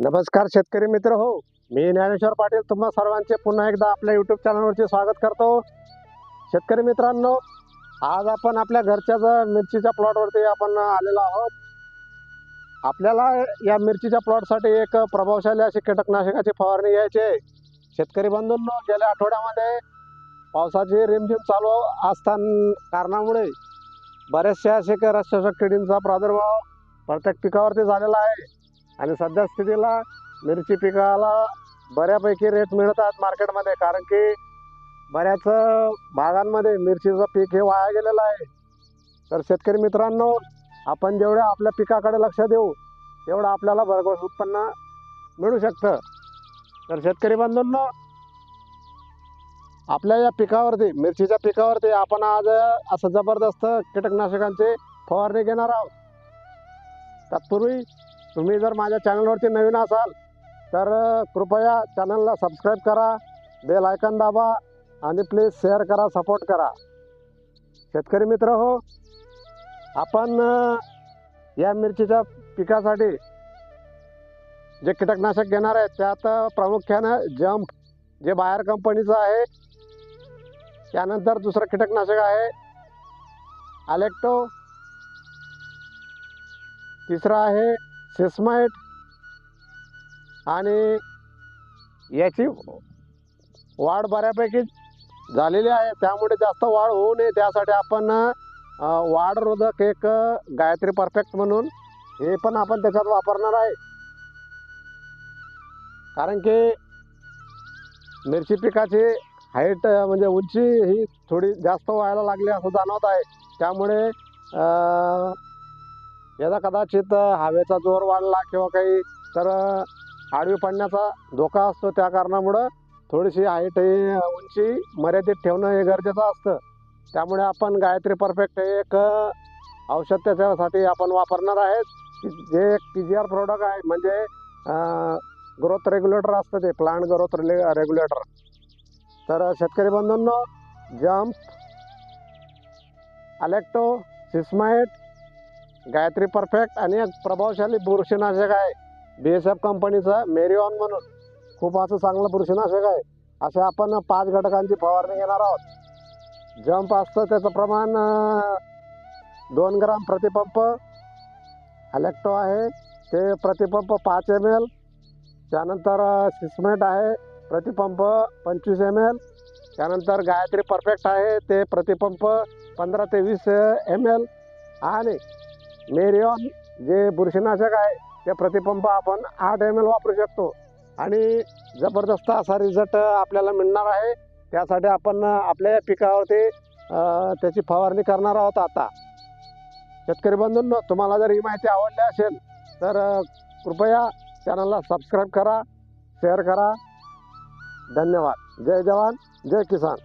नमस्कार शेतकरी मित्र हो. मी ज्ञानेश्वर पाटील तुम्हा सर्वांचे पुन्हा एकदा आपल्या युट्यूब चॅनलवरती स्वागत करतो. शेतकरी मित्रांनो आज आपण आपल्या घरच्याच मिरचीच्या प्लॉटवरती आपण आलेलो आहोत. आपल्याला या मिरचीच्या प्लॉटसाठी एक प्रभावशाली अशी कीटकनाशकाची फवारणी घ्यायची आहे. शेतकरी बंधूंनो गेल्या आठवड्यामध्ये पावसाची रिमझिम चालू असताना कारणामुळे बऱ्याचशा असे रस्त्याच्या किडींचा प्रादुर्भाव प्रत्येक पिकावरती झालेला आहे. आणि सध्या स्थितीला मिरची पिकाला बऱ्यापैकी रेट मिळतात मार्केटमध्ये कारण की बऱ्याच भागांमध्ये मिरचीचं पीक हे वाया गेलेलं आहे. तर शेतकरी मित्रांनो आपण जेवढं आपल्या पिकाकडे लक्ष देऊ तेवढं आपल्याला भरघोस उत्पन्न मिळू शकतं. तर शेतकरी बंधूंनो आपल्या या पिकावरती मिरचीच्या पिकावरती आपण आज असं जबरदस्त कीटकनाशकांची फवारणी घेणार आहोत. तत्पूर्वी तुम्ही जर माझ्या चॅनलवरती नवीन असाल तर कृपया चॅनलला सबस्क्राईब करा बेल आयकन दाबा आणि प्लीज शेअर करा सपोर्ट करा. शेतकरी मित्र हो आपण या मिरचीच्या पिकासाठी जे कीटकनाशक घेणार आहे त्यात प्रामुख्यानं जम्प जे बाहेर कंपनीचं आहे त्यानंतर दुसरं कीटकनाशक आहे अलेक्टो तिसरं आहे सिस्माइट आणि याची वाढ बऱ्यापैकी झालेली आहे. त्यामुळे जास्त वाढ होऊ नये. त्यासाठी आपण वाढरोधक एक गायत्री परफेक्ट म्हणून हे पण आपण त्याच्यात वापरणार आहे. कारण की मिरची पिकाची हाईट म्हणजे उंची ही थोडी जास्त व्हायला लागली असं जाणवत आहे. त्यामुळे याचा कदाचित हवेचा जोर वाढला किंवा काही तर आडवी पडण्याचा धोका असतो त्या कारणामुळं. थोडीशी हाईट ही उंची मर्यादित ठेवणं हे गरजेचं असतं. त्यामुळे आपण गायत्री परफेक्ट हे एक औषध त्याच्यासाठी आपण वापरणार आहेत. की जे एक पी जी आर प्रोडक्ट आहे म्हणजे ग्रोथ रेग्युलेटर असतं ते प्लांट ग्रोथ रेग्युलेटर तर शेतकरी बंधूंनो जम्प अलेक्टो सिस्माइट गायत्री परफेक्ट आणि एक प्रभावशाली बुरशीनाशक आहे. बी एस एफ कंपनीचं मेरिऑन म्हणून. खूप असं चांगलं बुरशीनाशक आहे. असे आपण पाच घटकांची फवारणी घेणार आहोत. जंप असतं त्याचं प्रमाण दोन ग्राम प्रतिपंप. अलेक्टो आहे ते प्रतिपंप पाच एम एल त्यानंतर सिस्मेट आहे प्रतिपंप पंचवीस एम एल त्यानंतर गायत्री परफेक्ट आहे ते प्रतिपंप पंधरा ते वीस एम एल आणि मेरिऑन जे. बुरशीनाशक आहे ते प्रतिपंप आपण आठ एम एल वापरू शकतो. आणि जबरदस्त असा रिझल्ट आपल्याला मिळणार आहे. त्यासाठी आपण आपल्या या पिकावरती त्याची फवारणी करणार आहोत आता. शेतकरी बंधूंनो तुम्हाला जर ही माहिती आवडली असेल तर कृपया चॅनलला सबस्क्राईब करा शेअर करा. धन्यवाद. जय जवान जय किसान.